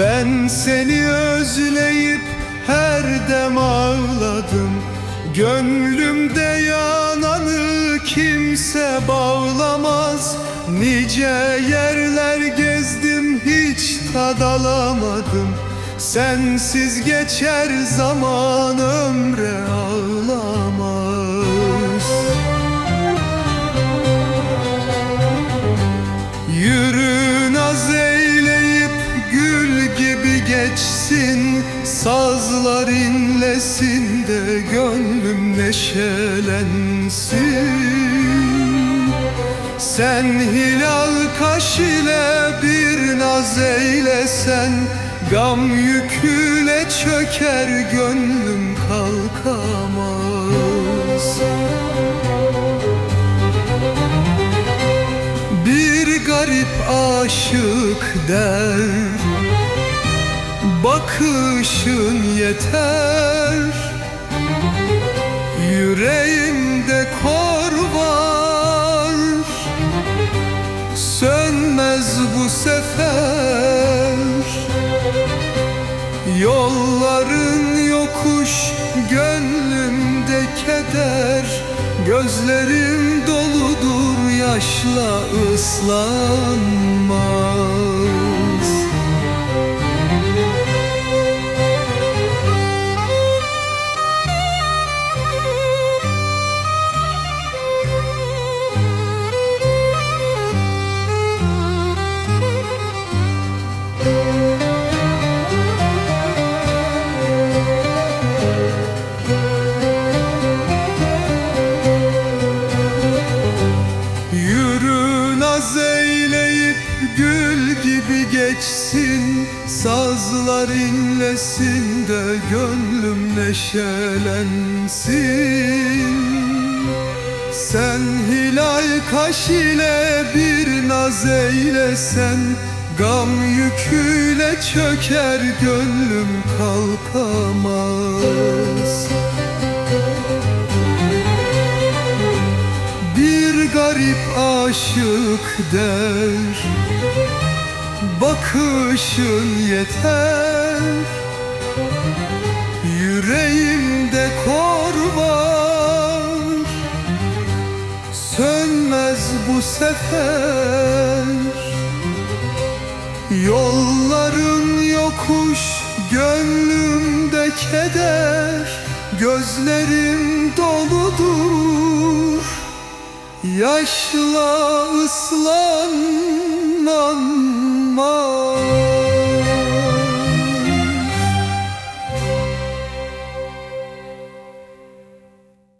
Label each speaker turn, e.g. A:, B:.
A: Ben seni özleyip her dem ağladım. Gönlümde yananı kimse bağlamaz. Nice yerler gezdim hiç tad alamadım. Sensiz geçer zaman ömre ağlamaz geçsin Sazlar inlesin de gönlüm neşelensin. Sen hilal kaş ile bir naz eylesen Gam yüküyle çöker gönlüm kalkamaz. Bir garip aşık der Bakışın yeter. Yüreğimde kor var. Sönmez bu sefer. Yolların yokuş Gönlümde keder. Gözlerim doludur yaşla ıslanmaz Yürü naz eyleyip gül gibi geçsin Sazlar inlesin de gönlüm neşelensin. Sen hilal kaş ile bir naz eylesen Gam yüküyle çöker gönlüm kalkamaz. Bir garip aşık der. Bakışın yeter. Yüreğimde kor var. Sönmez bu sefer. Yolların yokuş Gönlümde keder. Gözlerim doludur Yaşla ıslanmam